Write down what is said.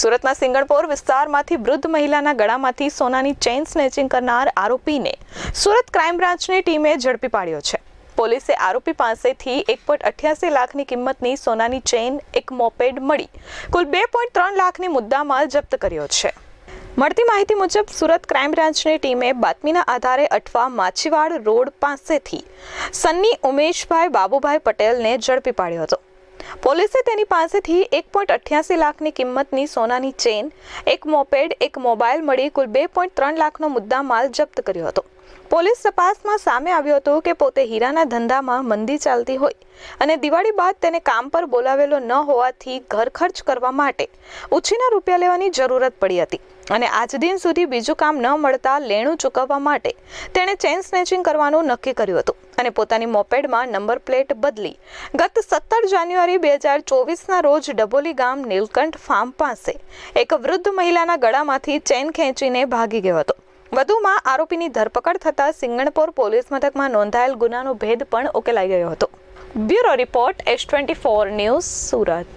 સુરતના સિંગણપોર વિસ્તારમાંથી વૃદ્ધ મહિલાના ગળામાંથી સોનાની ચેઇન સ્નેચિંગ કરનાર આરોપીને સુરત ક્રાઇમ બ્રાન્ચની ટીમે ઝડપી પાડ્યો છે. પોલીસે આરોપી પાસેથી એક પોઈન્ટ અઠ્યાસી લાખની કિંમતની સોનાની ચેઇન, એક મોપેડ મળી કુલ બે પોઈન્ટ ત્રણ લાખની મુદ્દામાલ જપ્ત કર્યો છે. મળતી માહિતી મુજબ, સુરત ક્રાઇમ બ્રાન્ચની ટીમે બાતમીના આધારે અઠવા માછીવાડ રોડ પાસેથી સન્ની ઉમેશભાઈ, બાબુભાઈ પટેલને ઝડપી પાડ્યો હતો. પોલીસે તેની પાસેથી એક પોઈન્ટ અઠ્યાસી લાખની કિંમતની સોનાની ચેન, એક મોપેડ, એક મોબાઈલ મળી કુલ બે પોઈન્ટ ત્રણ લાખનો મુદ્દા માલ જપ્ત કર્યો હતો. પોલીસ તપાસમાં સામે આવ્યું હતું કે પોતે હીરાના ધંધામાં મંદી ચાલતી હોય અને દિવાળી બાદ તેને કામ પર બોલાવેલો ન હોવાથી ઘર ખર્ચ કરવા માટે ઉછીના રૂપિયા લેવાની જરૂરત પડી હતી અને આજ દિન સુધી બીજું કામ ન મળતા લેણું ચૂકવવા માટે તેણે ચેન સ્નેચિંગ કરવાનું નક્કી કર્યું હતું. અને પોતાની મોપેડમાં નંબર પ્લેટ બદલી. ગત સત્તર જાન્યુઆરી બે હજાર ચોવીસના રોજ ડબોલી ગામ નીલકંઠ ફાર્મ પાસે એક વૃદ્ધ મહિલાના ગળામાંથી ચેન ખેંચીને ભાગી ગયો હતો. વધુમાં આરોપીની ધરપકડ થતાં સિંગણપોર પોલીસ મથકમાં નોંધાયેલ ગુનાનો ભેદ પણ ઉકેલાઈ ગયો હતો. Bureau report S twenty four news Surat.